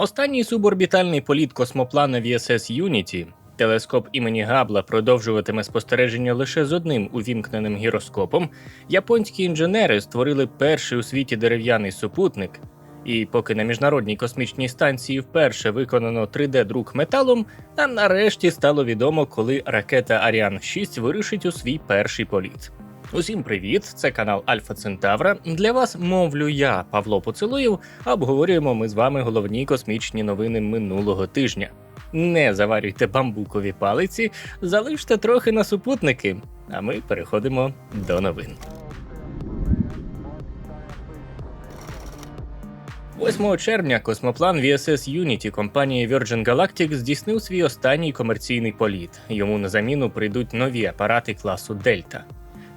Останній суборбітальний політ космоплана VSS Unity, телескоп імені Габла продовжуватиме спостереження лише з одним увімкненим гіроскопом. Японські інженери створили перший у світі дерев'яний супутник. І поки на міжнародній космічній станції вперше виконано 3D-друк металом, нам нарешті стало відомо, коли ракета Аріан 6 вирушить у свій перший політ. Усім привіт! Це канал Альфа Центавра. Для вас мовлю я, Павло Поцелуєв, обговорюємо ми з вами головні космічні новини минулого тижня. Не заварюйте бамбукові палиці, залиште трохи на супутники, а ми переходимо до новин. 8 червня космоплан VSS Unity компанії Virgin Galactic здійснив свій останній комерційний політ. Йому на заміну прийдуть нові апарати класу Дельта.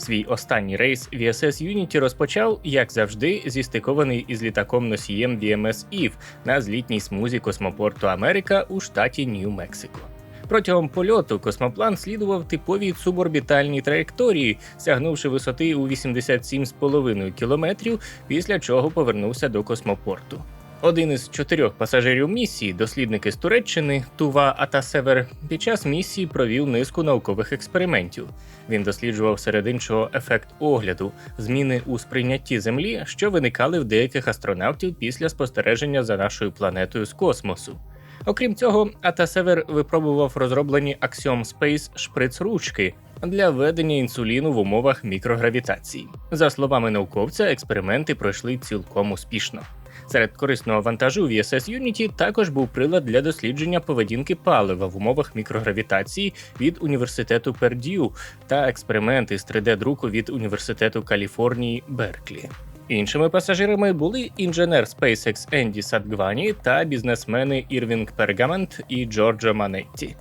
Свій останній рейс VSS Unity розпочав, як завжди, зістикований із літаком носієм VMS Eve на злітній смузі космопорту Америка у штаті Нью-Мексико. Протягом польоту космоплан слідував типовій суборбітальній траєкторії, сягнувши висоти у 87,5 кілометрів, після чого повернувся до космопорту. Один із чотирьох пасажирів місії, дослідники з Туреччини Тува Атасевер, під час місії провів низку наукових експериментів. Він досліджував серед іншого ефект огляду, зміни у сприйнятті Землі, що виникали в деяких астронавтів після спостереження за нашою планетою з космосу. Окрім цього, Атасевер випробував розроблені Axiom Space шприц-ручки для введення інсуліну в умовах мікрогравітації. За словами науковця, експерименти пройшли цілком успішно. Серед корисного вантажу VSS Unity також був прилад для дослідження поведінки палива в умовах мікрогравітації від університету Перд'ю та експерименти з 3D-друку від університету Каліфорнії Берклі. Іншими пасажирами були інженер SpaceX Енді Садгвані та бізнесмени Ірвінг Пергамент і Джорджо Манетті.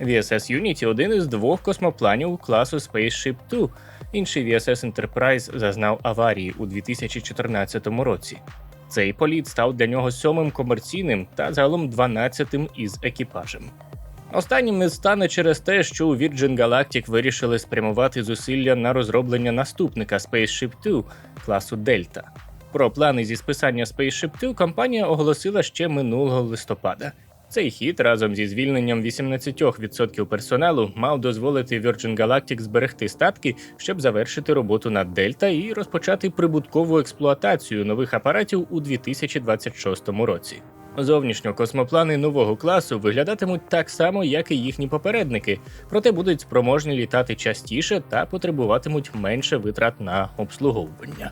VSS Unity – один із двох космопланів класу Spaceship Two. Інший VSS Enterprise зазнав аварії у 2014 році. Цей політ став для нього сьомим комерційним та загалом 12-тим із екіпажем. Останнім не стане через те, що у Virgin Galactic вирішили спрямувати зусилля на розроблення наступника Spaceship 2 класу Delta. Про плани зі списання Spaceship 2 компанія оголосила ще минулого листопада. Цей хід разом зі звільненням 18% персоналу мав дозволити Virgin Galactic зберегти статки, щоб завершити роботу над Дельта і розпочати прибуткову експлуатацію нових апаратів у 2026 році. Зовнішньо космоплани нового класу виглядатимуть так само, як і їхні попередники, проте будуть спроможні літати частіше та потребуватимуть менше витрат на обслуговування.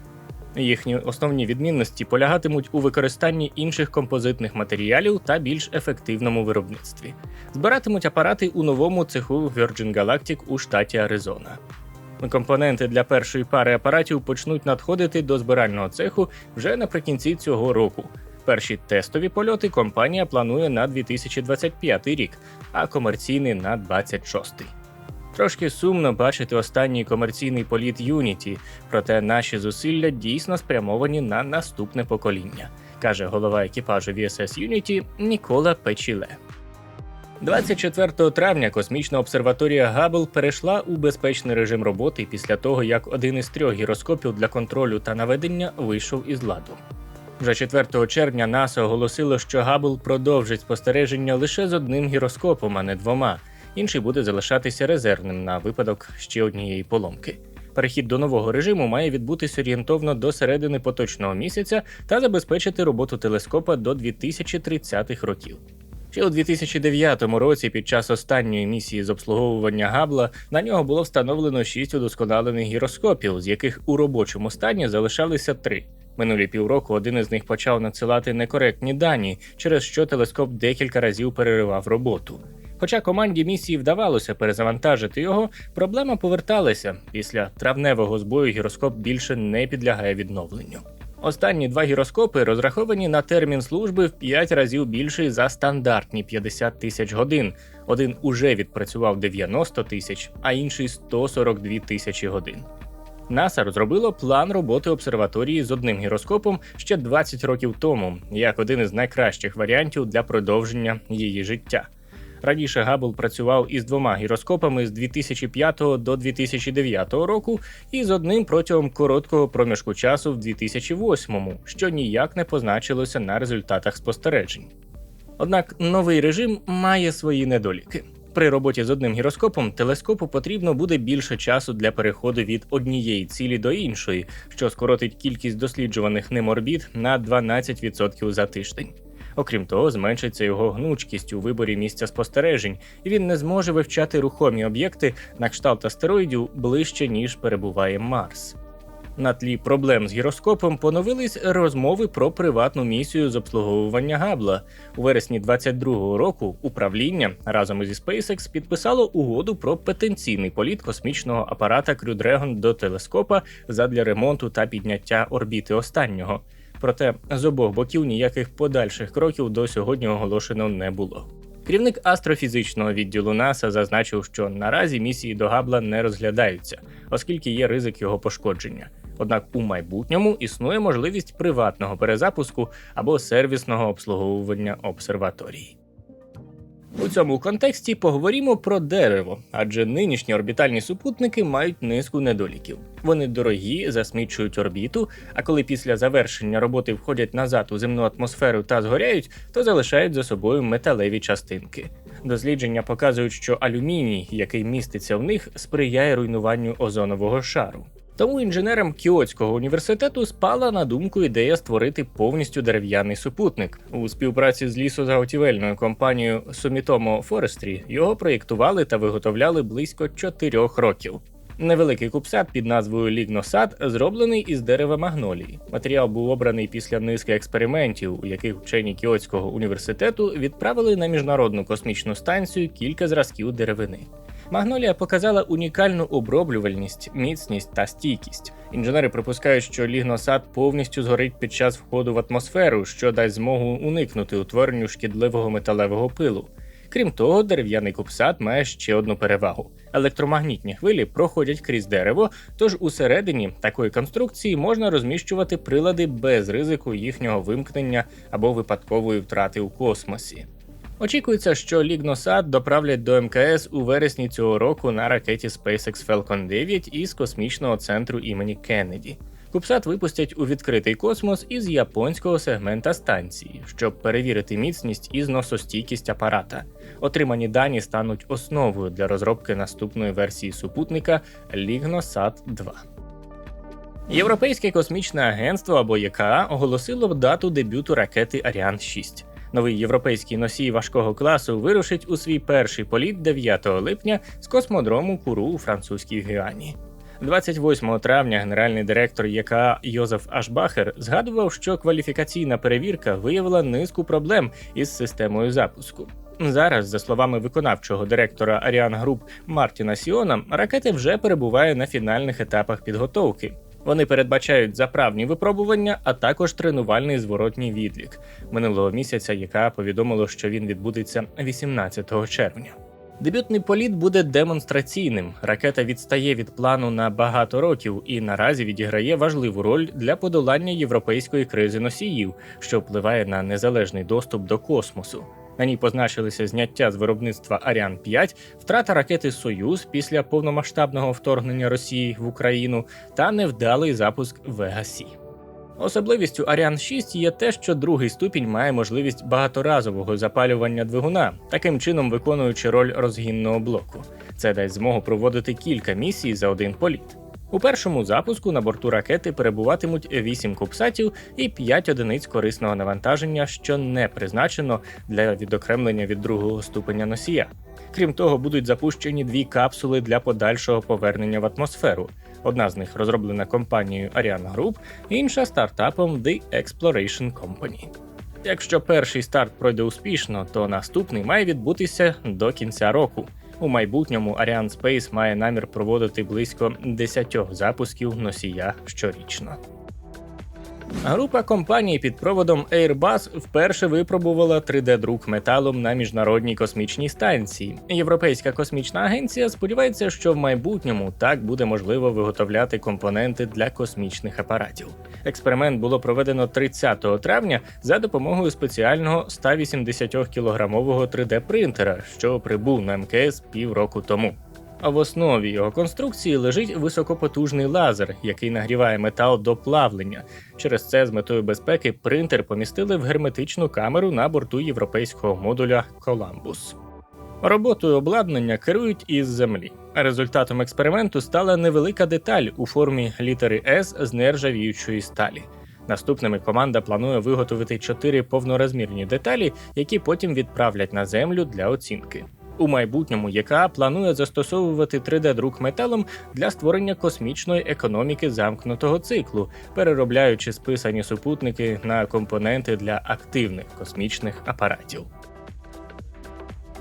Їхні основні відмінності полягатимуть у використанні інших композитних матеріалів та більш ефективному виробництві. Збиратимуть апарати у новому цеху Virgin Galactic у штаті Аризона. Компоненти для першої пари апаратів почнуть надходити до збирального цеху вже наприкінці цього року. Перші тестові польоти компанія планує на 2025 рік, а комерційний на 26. Трошки сумно бачити останній комерційний політ Unity, проте наші зусилля дійсно спрямовані на наступне покоління, каже голова екіпажу VSS Unity Нікола Печіле. 24 травня космічна обсерваторія Габл перейшла у безпечний режим роботи після того, як один із трьох гіроскопів для контролю та наведення вийшов із ладу. Вже 4 червня НАСА оголосило, що Габл продовжить спостереження лише з одним гіроскопом, а не двома. Інший буде залишатися резервним на випадок ще однієї поломки. Перехід до нового режиму має відбутись орієнтовно до середини поточного місяця та забезпечити роботу телескопа до 2030-х років. Ще у 2009 році, під час останньої місії з обслуговування Габла, на нього було встановлено шість удосконалених гіроскопів, з яких у робочому стані залишалися три. Минулі півроку один із них почав надсилати некоректні дані, через що телескоп декілька разів переривав роботу. Хоча команді місії вдавалося перезавантажити його, проблема поверталася. Після травневого збою гіроскоп більше не підлягає відновленню. Останні два гіроскопи розраховані на термін служби в 5 разів більший за стандартні 50 тисяч годин. Один уже відпрацював 90 тисяч, а інший 142 тисячі годин. НАСА розробило план роботи обсерваторії з одним гіроскопом ще 20 років тому, як один із найкращих варіантів для продовження її життя. Раніше Габл працював із двома гіроскопами з 2005 до 2009 року і з одним протягом короткого проміжку часу в 2008, що ніяк не позначилося на результатах спостережень. Однак новий режим має свої недоліки. При роботі з одним гіроскопом телескопу потрібно буде більше часу для переходу від однієї цілі до іншої, що скоротить кількість досліджуваних ним орбіт на 12% за тиждень. Окрім того, зменшиться його гнучкість у виборі місця спостережень, і він не зможе вивчати рухомі об'єкти на кшталт астероїдів ближче ніж перебуває Марс. На тлі проблем з гіроскопом поновились розмови про приватну місію з обслуговування Габла. У вересні 22-го року управління разом зі SpaceX підписало угоду про потенційний політ космічного апарата Crew Dragon до телескопа задля ремонту та підняття орбіти останнього. Проте з обох боків ніяких подальших кроків до сьогодні оголошено не було. Керівник астрофізичного відділу НАСА зазначив, що наразі місії до Габла не розглядаються, оскільки є ризик його пошкодження. Однак у майбутньому існує можливість приватного перезапуску або сервісного обслуговування обсерваторії. У цьому контексті поговоримо про дерево, адже нинішні орбітальні супутники мають низку недоліків. Вони дорогі, засмічують орбіту, а коли після завершення роботи входять назад у земну атмосферу та згоряють, то залишають за собою металеві частинки. Дослідження показують, що алюміній, який міститься в них, сприяє руйнуванню озонового шару. Тому інженерам Кіотського університету спала на думку ідея створити повністю дерев'яний супутник. У співпраці з лісозаготівельною компанією Sumitomo Forestry його проєктували та виготовляли близько 4 років. Невеликий кубсат під назвою Лігносад зроблений із дерева магнолії. Матеріал був обраний після низки експериментів, у яких вчені Кіотського університету відправили на міжнародну космічну станцію кілька зразків деревини. Магнолія показала унікальну оброблювальність, міцність та стійкість. Інженери припускають, що лігносад повністю згорить під час входу в атмосферу, що дасть змогу уникнути утворенню шкідливого металевого пилу. Крім того, дерев'яний кубсат має ще одну перевагу: електромагнітні хвилі проходять крізь дерево, тож усередині такої конструкції можна розміщувати прилади без ризику їхнього вимкнення або випадкової втрати у космосі. Очікується, що Лігносад доправлять до МКС у вересні цього року на ракеті SpaceX Falcon 9 із космічного центру імені Кеннеді. Кубсат випустять у відкритий космос із японського сегмента станції, щоб перевірити міцність і зносостійкість апарата. Отримані дані стануть основою для розробки наступної версії супутника Lignosat 2. Європейське космічне агентство або ЄКА оголосило дату дебюту ракети Аріан 6. Новий європейський носій важкого класу вирушить у свій перший політ 9 липня з космодрому Куру у французькій Гіані. 28 травня генеральний директор ЄКА Йозеф Ашбахер згадував, що кваліфікаційна перевірка виявила низку проблем із системою запуску. Зараз, за словами виконавчого директора Аріан Груп Мартіна Сіона, ракета вже перебуває на фінальних етапах підготовки. Вони передбачають заправні випробування, а також тренувальний зворотній відлік. Минулого місяця яка повідомило, що він відбудеться 18 червня. Дебютний політ буде демонстраційним. Ракета відстає від плану на багато років і наразі відіграє важливу роль для подолання європейської кризи носіїв, що впливає на незалежний доступ до космосу. На ній позначилися зняття з виробництва Аріан 5, втрата ракети Союз після повномасштабного вторгнення Росії в Україну та невдалий запуск Вега Сі. Особливістю Аріан 6 є те, що другий ступінь має можливість багаторазового запалювання двигуна, таким чином виконуючи роль розгінного блоку. Це дасть змогу проводити кілька місій за один політ. У першому запуску на борту ракети перебуватимуть 8 кубсатів і 5 одиниць корисного навантаження, що не призначено для відокремлення від другого ступеня носія. Крім того, будуть запущені дві капсули для подальшого повернення в атмосферу. Одна з них розроблена компанією Ariane Group, інша стартапом The Exploration Company. Якщо перший старт пройде успішно, то наступний має відбутися до кінця року. У майбутньому Ariane Space має намір проводити близько 10 запусків носія щорічно. Група компаній під проводом Airbus вперше випробувала 3D-друк металом на міжнародній космічній станції. Європейська космічна агенція сподівається, що в майбутньому так буде можливо виготовляти компоненти для космічних апаратів. Експеримент було проведено 30 травня за допомогою спеціального 180 кілограмового 3D принтера, що прибув на МКС півроку тому. А в основі його конструкції лежить високопотужний лазер, який нагріває метал до плавлення. Через це з метою безпеки принтер помістили в герметичну камеру на борту європейського модуля Коламбус. Роботою обладнання керують із землі. Результатом експерименту стала невелика деталь у формі літери S з нержавіючої сталі. Наступними команда планує виготовити чотири повнорозмірні деталі, які потім відправлять на землю для оцінки. У майбутньому ЄКА планує застосовувати 3D-друк металом для створення космічної економіки замкнутого циклу, переробляючи списані супутники на компоненти для активних космічних апаратів.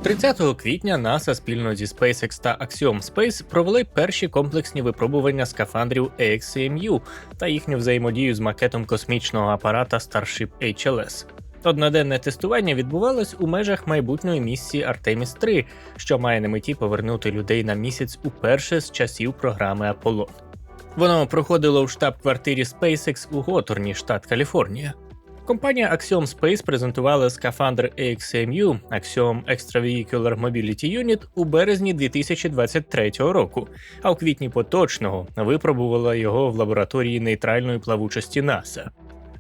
30 квітня НАСА спільно зі SpaceX та Axiom Space провели перші комплексні випробування скафандрів AXCMU та їхню взаємодію з макетом космічного апарата Starship HLS. Одноденне тестування відбувалось у межах майбутньої місії Artemis 3, що має на меті повернути людей на місяць уперше з часів програми Аполлон. Воно проходило в штаб-квартирі SpaceX у Готорні, штат Каліфорнія. Компанія Axiom Space презентувала скафандр AXMU Axiom Extravehicular Mobility Unit у березні 2023 року, а у квітні поточного випробувала його в лабораторії нейтральної плавучості НАСА.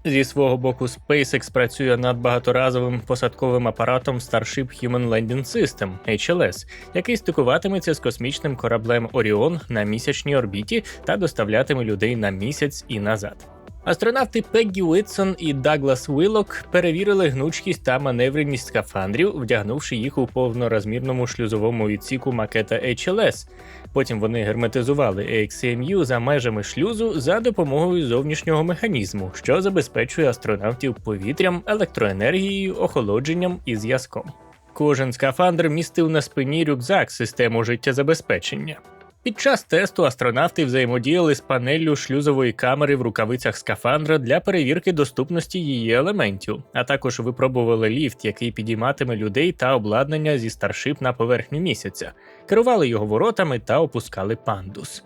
Зі свого боку, SpaceX працює над багаторазовим посадковим апаратом Starship Human Landing System HLS, який стикуватиметься з космічним кораблем Оріон на місячній орбіті та доставлятиме людей на місяць і назад. Астронавти Пеггі Уитсон і Даглас Уілок перевірили гнучкість та маневреність скафандрів, вдягнувши їх у повнорозмірному шлюзовому відсіку макета HLS. Потім вони герметизували AXMU за межами шлюзу за допомогою зовнішнього механізму, що забезпечує астронавтів повітрям, електроенергією, охолодженням і зв'язком. Кожен скафандр містив на спині рюкзак систему життєзабезпечення. Під час тесту астронавти взаємодіяли з панеллю шлюзової камери в рукавицях скафандра для перевірки доступності її елементів, а також випробували ліфт, який підійматиме людей та обладнання зі старшип на поверхню місяця, керували його воротами та опускали пандус.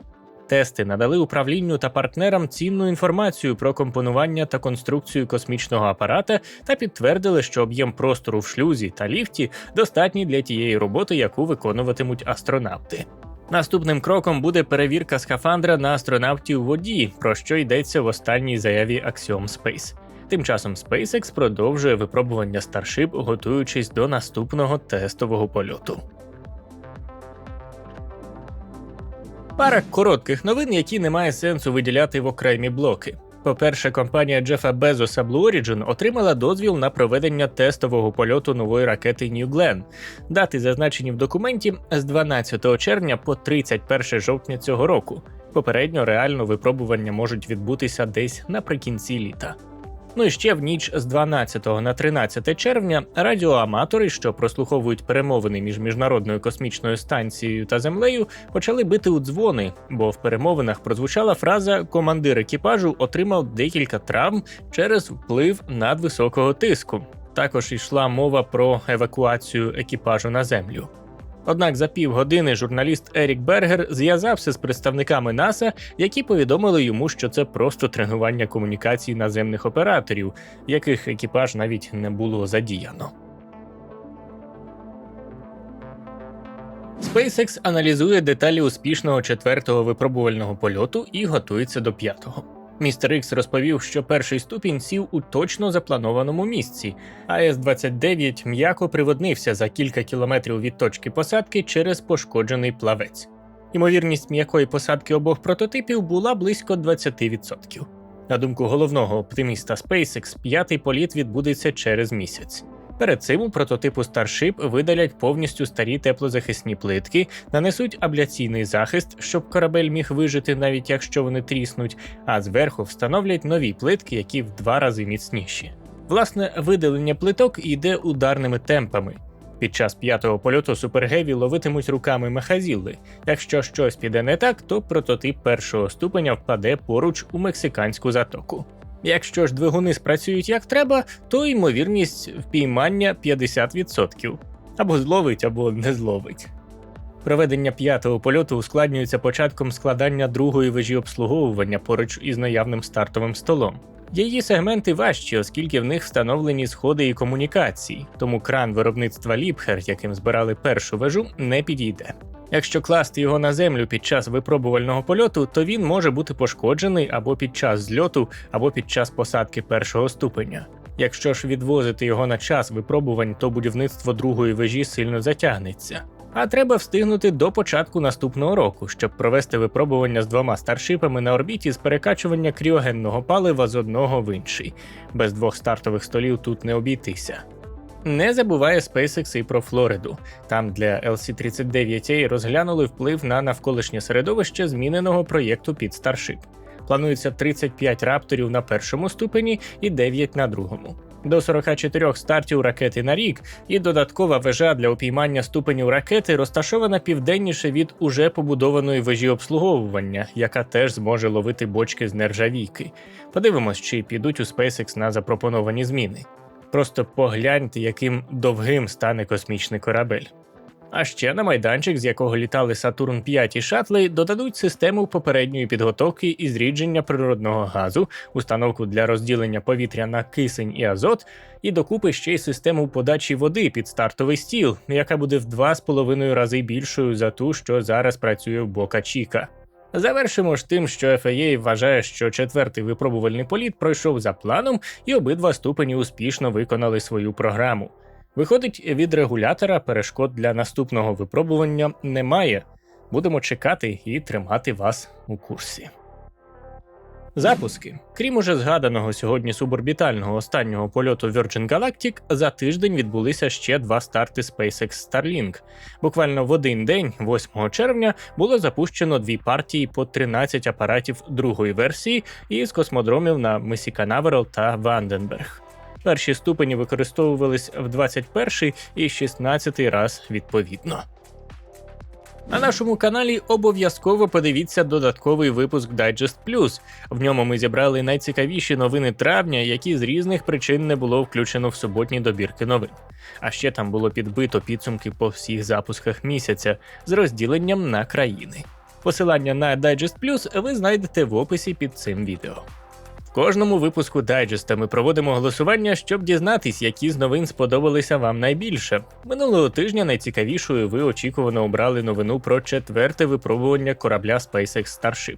Тести надали управлінню та партнерам цінну інформацію про компонування та конструкцію космічного апарата та підтвердили, що об'єм простору в шлюзі та ліфті достатній для тієї роботи, яку виконуватимуть астронавти. Наступним кроком буде перевірка скафандра на астронавтів воді, про що йдеться в останній заяві Axiom Space. Тим часом SpaceX продовжує випробування Starship, готуючись до наступного тестового польоту. Пара коротких новин, які немає сенсу виділяти в окремі блоки. По-перше, компанія Джефа Безоса Blue Origin отримала дозвіл на проведення тестового польоту нової ракети New Glenn. Дати зазначені в документі з 12 червня по 31 жовтня цього року. Попередньо реально випробування можуть відбутися десь наприкінці літа. Ну і ще в ніч з 12 на 13 червня радіоаматори, що прослуховують перемовини між міжнародною космічною станцією та землею, почали бити у дзвони, бо в перемовинах прозвучала фраза Командир екіпажу отримав декілька травм через вплив надвисокого тиску. Також йшла мова про евакуацію екіпажу на землю. Однак за півгодини журналіст Ерік Бергер зв'язався з представниками НАСА, які повідомили йому, що це просто тренування комунікацій наземних операторів, яких екіпаж навіть не було задіяно. SpaceX аналізує деталі успішного четвертого випробувального польоту і готується до п'ятого. Містер Ікс розповів, що перший ступінь сів у точно запланованому місці. АС-29 м'яко приводнився за кілька кілометрів від точки посадки через пошкоджений плавець. Ймовірність м'якої посадки обох прототипів була близько 20%. На думку головного оптиміста SpaceX, п'ятий політ відбудеться через місяць. Перед цим у прототипу Starship видалять повністю старі теплозахисні плитки, нанесуть абляційний захист, щоб корабель міг вижити, навіть якщо вони тріснуть, а зверху встановлять нові плитки, які в два рази міцніші. Власне, видалення плиток йде ударними темпами. Під час п'ятого польоту Супергеві ловитимуть руками мехазілли. Якщо щось піде не так, то прототип першого ступеня впаде поруч у мексиканську затоку. Якщо ж двигуни спрацюють як треба, то ймовірність впіймання 50%. Або зловить, або не зловить. Проведення п'ятого польоту ускладнюється початком складання другої вежі обслуговування поруч із наявним стартовим столом. Її сегменти важчі, оскільки в них встановлені сходи і комунікації, тому кран виробництва Ліпхер, яким збирали першу вежу, не підійде. Якщо класти його на землю під час випробувального польоту, то він може бути пошкоджений або під час зльоту, або під час посадки першого ступеня. Якщо ж відвозити його на час випробувань, то будівництво другої вежі сильно затягнеться. А треба встигнути до початку наступного року, щоб провести випробування з двома старшипами на орбіті з перекачування кріогенного палива з одного в інший. Без двох стартових столів тут не обійтися. Не забуває SpaceX і про Флориду. Там для LC-39A розглянули вплив на навколишнє середовище зміненого проєкту під Starship. Планується 35 рапторів на першому ступені і 9 на другому. До 44 стартів ракети на рік, і додаткова вежа для упіймання ступенів ракети розташована південніше від уже побудованої вежі обслуговування, яка теж зможе ловити бочки з нержавійки. Подивимось, чи підуть у SpaceX на запропоновані зміни. Просто погляньте, яким довгим стане космічний корабель. А ще на майданчик, з якого літали Сатурн 5 і шатли, додадуть систему попередньої підготовки і зрідження природного газу, установку для розділення повітря на кисень і азот, і докупи ще й систему подачі води під стартовий стіл, яка буде в два з половиною рази більшою за ту, що зараз працює в Бока Чіка. Завершимо ж тим, що FAA вважає, що четвертий випробувальний політ пройшов за планом, і обидва ступені успішно виконали свою програму. Виходить, від регулятора перешкод для наступного випробування немає. Будемо чекати і тримати вас у курсі. Запуски. Крім уже згаданого сьогодні суборбітального останнього польоту Virgin Galactic, за тиждень відбулися ще два старти SpaceX Starlink. Буквально в один день, 8 червня, було запущено дві партії по 13 апаратів другої версії із космодромів на Мисі Канаверал та Ванденберг. Перші ступені використовувались в 21 і 16 раз відповідно. На нашому каналі обов'язково подивіться додатковий випуск Digest Plus. В ньому ми зібрали найцікавіші новини травня, які з різних причин не було включено в суботні добірки новин. А ще там було підбито підсумки по всіх запусках місяця з розділенням на країни. Посилання на Digest Plus ви знайдете в описі під цим відео. Кожному випуску дайджеста ми проводимо голосування, щоб дізнатись, які з новин сподобалися вам найбільше. Минулого тижня найцікавішою ви очікувано обрали новину про четверте випробування корабля SpaceX Starship.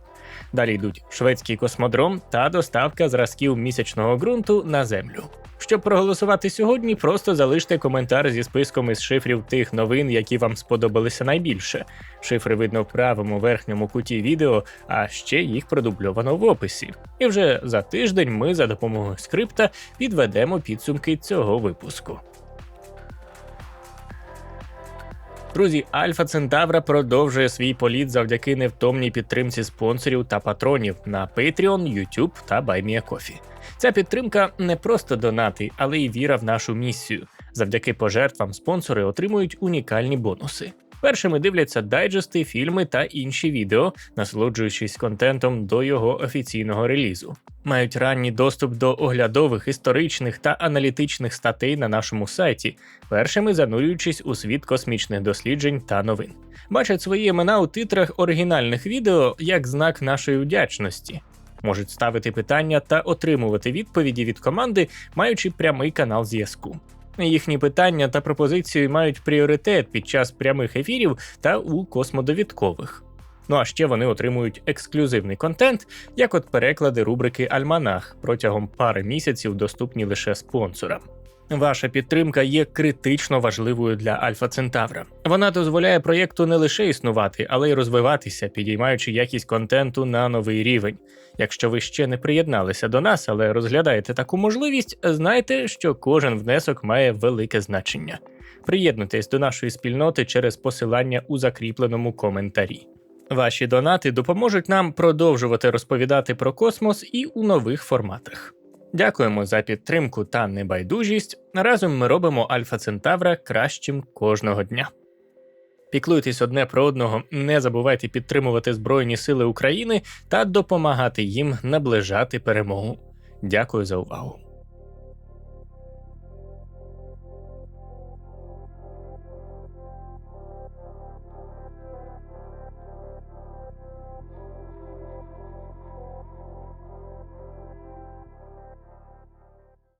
Далі йдуть шведський космодром та доставка зразків місячного ґрунту на землю. Щоб проголосувати сьогодні, просто залиште коментар зі списком із шифрів тих новин, які вам сподобалися найбільше. Шифри видно в правому верхньому куті відео, а ще їх продубльовано в описі. І вже за тиждень ми за допомогою скрипта підведемо підсумки цього випуску. Друзі, Альфа Центавра продовжує свій політ завдяки невтомній підтримці спонсорів та патронів на Patreon, YouTube та BuyMeACoffee. Ця підтримка не просто донати, але й віра в нашу місію. Завдяки пожертвам спонсори отримують унікальні бонуси. Першими дивляться дайджести, фільми та інші відео, насолоджуючись контентом до його офіційного релізу. Мають ранній доступ до оглядових, історичних та аналітичних статей на нашому сайті, першими занурюючись у світ космічних досліджень та новин. Бачать свої імена у титрах оригінальних відео як знак нашої вдячності. Можуть ставити питання та отримувати відповіді від команди, маючи прямий канал зв'язку. Їхні питання та пропозиції мають пріоритет під час прямих ефірів та у космодовідкових. Ну а ще вони отримують ексклюзивний контент, як от переклади рубрики Альманах протягом пари місяців, доступні лише спонсорам. Ваша підтримка є критично важливою для Альфа Центавра. Вона дозволяє проєкту не лише існувати, але й розвиватися, підіймаючи якість контенту на новий рівень. Якщо ви ще не приєдналися до нас, але розглядаєте таку можливість, знайте, що кожен внесок має велике значення. Приєднуйтесь до нашої спільноти через посилання у закріпленому коментарі. Ваші донати допоможуть нам продовжувати розповідати про космос і у нових форматах. Дякуємо за підтримку та небайдужість. Разом ми робимо Альфа Центавра кращим кожного дня. Піклуйтесь одне про одного, не забувайте підтримувати Збройні Сили України та допомагати їм наближати перемогу. Дякую за увагу.